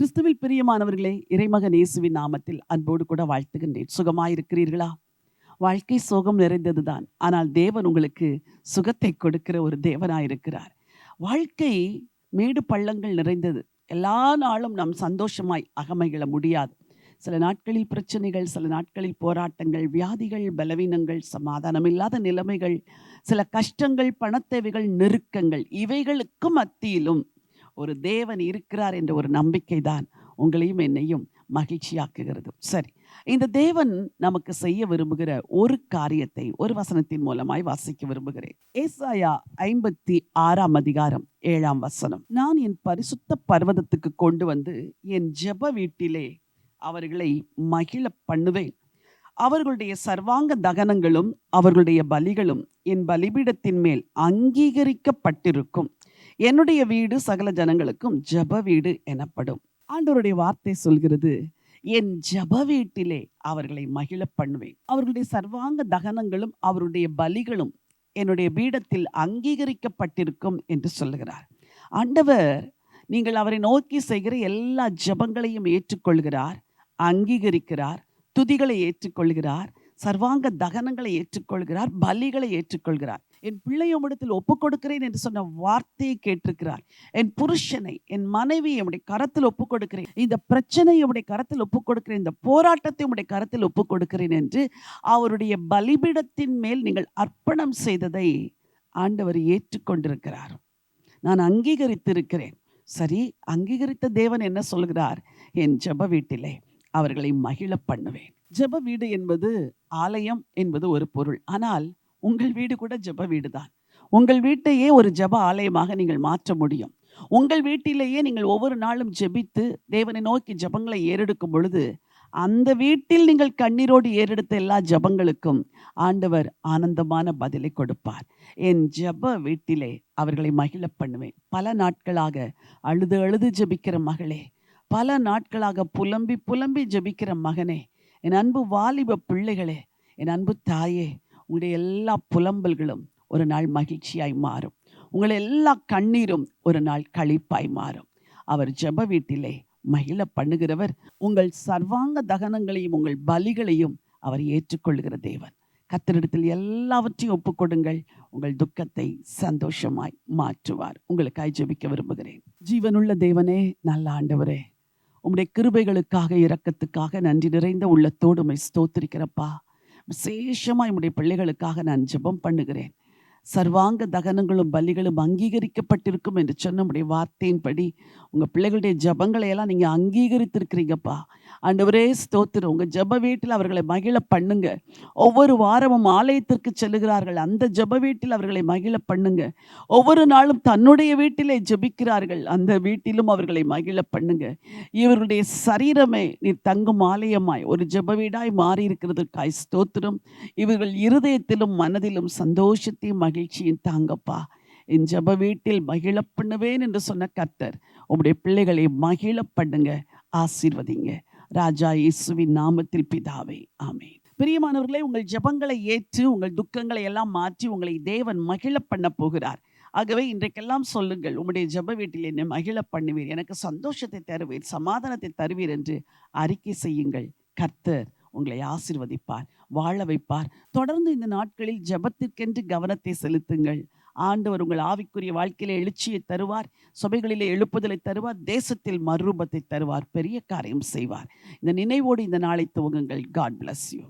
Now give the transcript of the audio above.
கிறிஸ்துவில் பிரியமானவர்களே இறைமகன் இயேசுவின் நாமத்தில் அன்போடு கூட வாழ்த்துகின்றேன். சுகமாயிருக்கிறீர்களா? வாழ்க்கை சோகம் நிறைந்ததுதான். ஆனால் தேவன் உங்களுக்கு சுகத்தை கொடுக்கிற ஒரு தேவனாயிருக்கிறார். வாழ்க்கை மேடு பள்ளங்கள் நிறைந்தது. எல்லா நாளும் நாம் சந்தோஷமாய் அகமைகள முடியாது. சில நாட்களில் பிரச்சனைகள் சில நாட்களில் போராட்டங்கள் வியாதிகள் பலவீனங்கள் சமாதானமில்லாத நிலைமைகள் சில கஷ்டங்கள் பணத்தேவைகள் நெருக்கங்கள் இவைகளுக்கு மத்தியிலும் ஒரு தேவன் இருக்கிறார் என்ற ஒரு நம்பிக்கை தான் உங்களையும் என்னையும் மகிழ்ச்சியாக்குகிறது. சரி இந்த தேவன் நமக்கு செய்ய விரும்புகிற ஒரு காரியத்தை ஒரு வசனத்தின் மூலமாய் வாசிக்க விரும்புகிறேன். ஏசாயா ஐம்பத்தி ஆறாம் அதிகாரம் ஏழாம் வசனம். நான் என் பரிசுத்த பர்வதத்துக்கு கொண்டு வந்து என் ஜெப வீட்டிலே அவர்களை மகிழ பண்ணுவேன். அவர்களுடைய சர்வாங்க தகனங்களும் அவர்களுடைய பலிகளும் என் பலிபீடத்தின் மேல் அங்கீகரிக்கப்பட்டிருக்கும். என்னுடைய வீடு சகல ஜனங்களுக்கும் ஜெப வீடு எனப்படும். ஆண்டவருடைய வார்த்தை சொல்கிறது என் ஜெப வீட்டிலே அவர்களை மகிழ பண்ணுவேன். அவர்களுடைய சர்வாங்க தகனங்களும் அவருடைய பலிகளும் என்னுடைய பீடத்தில் அங்கீகரிக்கப்பட்டிருக்கும் என்று சொல்லுகிறார். ஆண்டவர் நீங்கள் அவரை நோக்கி செய்கிற எல்லா ஜெபங்களையும் ஏற்றுக்கொள்கிறார் அங்கீகரிக்கிறார் துதிகளை ஏற்றுக்கொள்கிறார் சர்வாங்க தகனங்களை ஏற்றுக்கொள்கிறார் பலிகளை ஏற்றுக்கொள்கிறார். என் பிள்ளையோமிடத்தில் ஒப்புக் கொடுக்கிறேன் என்று சொன்ன வார்த்தையை கேட்டிருக்கிறார். என் புருஷனை என் மனைவி உடைய கரத்தில் ஒப்புக் கொடுக்கிறேன் இந்த பிரச்சனை உடைய கரத்தில் ஒப்புக் கொடுக்கிறேன் இந்த போராட்டத்தை உடைய கரத்தில் ஒப்புக் கொடுக்கிறேன் என்று அவருடைய பலிபீடத்தின் மேல் நீங்கள் அர்ப்பணம் செய்ததை ஆண்டவர் ஏற்றுக்கொண்டிருக்கிறார். நான் அங்கீகரித்திருக்கிறேன். சரி அங்கீகரித்த தேவன் என்ன சொல்கிறார்? என் ஜெப வீட்டிலே அவர்களை மகிழ பண்ணுவேன். ஜெப வீடு என்பது ஆலயம் என்பது ஒரு பொருள். ஆனால் உங்கள் வீடு கூட ஜெப வீடு தான் உங்கள் வீட்டையே ஒரு ஜெப ஆலயமாக நீங்கள் மாற்ற முடியும். உங்கள் வீட்டிலேயே நீங்கள் ஒவ்வொரு நாளும் ஜெபித்து தேவனை நோக்கி ஜெபங்களை ஏறெடுக்கும் பொழுது அந்த வீட்டில் நீங்கள் கண்ணீரோடு ஏறெடுத்த எல்லா ஜெபங்களுக்கும் ஆண்டவர் ஆனந்தமான பதிலை கொடுப்பார். என் ஜெப வீட்டிலே அவர்களை மகிழ பண்ணுவேன். பல நாட்களாக அழுது அழுது ஜெபிக்கிற மகளே பல நாட்களாக புலம்பி புலம்பி ஜெபிக்கிற மகனே என் அன்பு வாலிப பிள்ளைகளே என் அன்பு தாயே உங்களுடைய எல்லா புலம்பல்களும் ஒரு நாள் மகிழ்ச்சியாய் மாறும். உங்கள் எல்லா கண்ணீரும் ஒரு நாள் களிப்பாய் மாறும். அவர் ஜெப வீட்டிலே மகிழ பண்ணுகிறவர். உங்கள் சர்வாங்க தகனங்களையும் உங்கள் பலிகளையும் அவர் ஏற்றுக்கொள்கிற தேவன். கத்தரிடத்தில் எல்லாவற்றையும் ஒப்புக்கொடுங்கள். உங்கள் துக்கத்தை சந்தோஷமாய் மாற்றுவார். உங்களுக்காய் ஜெபிக்க விரும்புகிறேன். ஜீவனுள்ள தேவனே நல்ல ஆண்டவரே உம்முடைய கிருபைகளுக்காக இரக்கத்துக்காக நன்றி நிறைந்த உள்ளத்தோடு உம்மை ஸ்தோத்திருக்கிறப்பா. விசேஷமாக என்னுடைய பிள்ளைகளுக்காக நான் ஜெபம் பண்ணுகிறேன். சர்வாங்க தகனங்களும் பலிகளும் அங்கீகரிக்கப்பட்டிருக்கும் என்று சொன்ன உடைய வார்த்தையின்படி உங்கள் பிள்ளைகளுடைய ஜபங்களை எல்லாம் நீங்கள் அங்கீகரித்திருக்கிறீங்கப்பா. ஆண்டவரே ஸ்தோத்திரம். உங்கள் ஜப வீட்டில் அவர்களை மகிழ பண்ணுங்க. ஒவ்வொரு வாரமும் ஆலயத்திற்கு செல்லுகிறார்கள். அந்த ஜப வீட்டில் அவர்களை மகிழ பண்ணுங்க. ஒவ்வொரு நாளும் தன்னுடைய வீட்டிலே ஜெபிக்கிறார்கள். அந்த வீட்டிலும் அவர்களை மகிழ பண்ணுங்க. இவர்களுடைய சரீரமே நீ தங்கும் ஆலயமாய் ஒரு ஜப வீடாய் மாறி இருக்கிறதுக்காய் ஸ்தோத்திரம். இவர்கள் இருதயத்திலும் மனதிலும் சந்தோஷத்தையும் மகிழ்ச்சியும் தாங்கப்பா என் ஜப வீட்டில் மகிழ பண்ணுவேன் என்று சொன்ன கர்த்தர் உங்களுடைய பிள்ளைகளை மகிழ பண்ணுங்க ஆசீர்வதிங்க. ராஜா இயேசுவின் நாமத்தில் பிதாவே ஆமென். பிரியமானவர்களே உங்கள் ஜெபங்களை ஏற்று உங்கள் துக்கங்களை எல்லாம் மாற்றி உங்களை தேவன் மகிழ பண்ண போகிறார். ஆகவே இன்றைக்கெல்லாம் சொல்லுங்கள் உம்முடைய ஜெப வீட்டில் என்னை மகிழ பண்ணுவீர் எனக்கு சந்தோஷத்தை தருவீர் சமாதானத்தை தருவீர் என்று அறிக்கை செய்யுங்கள். கர்த்தர் உங்களை ஆசிர்வதிப்பார் வாழ வைப்பார். தொடர்ந்து இந்த நாட்களில் ஜெபத்திற்கென்று கவனத்தை செலுத்துங்கள். ஆண்டவர் உங்கள் ஆவிக்குரிய வாழ்க்கையிலே எழுச்சியை தருவார் சபைகளிலே எழுப்புதலை தருவார் தேசத்தில் மறுரூபத்தை தருவார் பெரிய காரியம் செய்வார். இந்த நினைவோடு இந்த நாளை துவங்குங்கள். God bless you